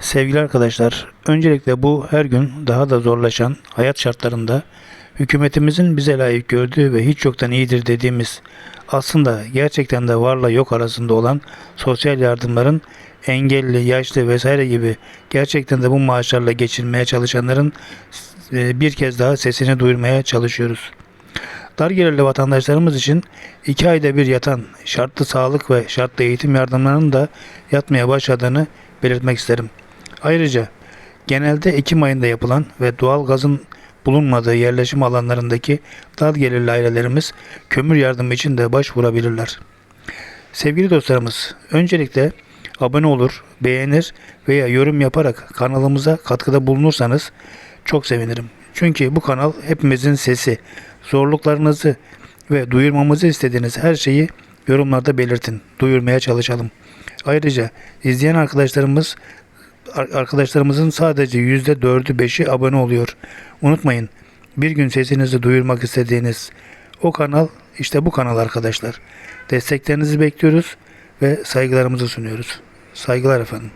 Sevgili arkadaşlar, öncelikle bu her gün daha da zorlaşan hayat şartlarında hükümetimizin bize layık gördüğü ve hiç yoktan iyidir dediğimiz aslında gerçekten de varla yok arasında olan sosyal yardımların engelli, yaşlı vesaire gibi gerçekten de bu maaşlarla geçinmeye çalışanların e, bir kez daha sesini duyurmaya çalışıyoruz. Dar gelirli vatandaşlarımız için iki ayda bir yatan şartlı sağlık ve şartlı eğitim yardımlarının da yatmaya başladığını belirtmek isterim. Ayrıca genelde Ekim ayında yapılan ve doğal gazın bulunmadığı yerleşim alanlarındaki dar gelirli ailelerimiz kömür yardımı için de başvurabilirler. Sevgili dostlarımız, öncelikle abone olur, beğenir veya yorum yaparak kanalımıza katkıda bulunursanız çok sevinirim. Çünkü bu kanal hepimizin sesi. Zorluklarınızı ve duyurmamızı istediğiniz her şeyi yorumlarda belirtin. Duyurmaya çalışalım. Ayrıca izleyen arkadaşlarımız ar- arkadaşlarımızın sadece yüzde dördü beşi abone oluyor. Unutmayın bir gün sesinizi duyurmak istediğiniz o kanal işte bu kanal arkadaşlar. Desteklerinizi bekliyoruz ve saygılarımızı sunuyoruz. Saygılar efendim.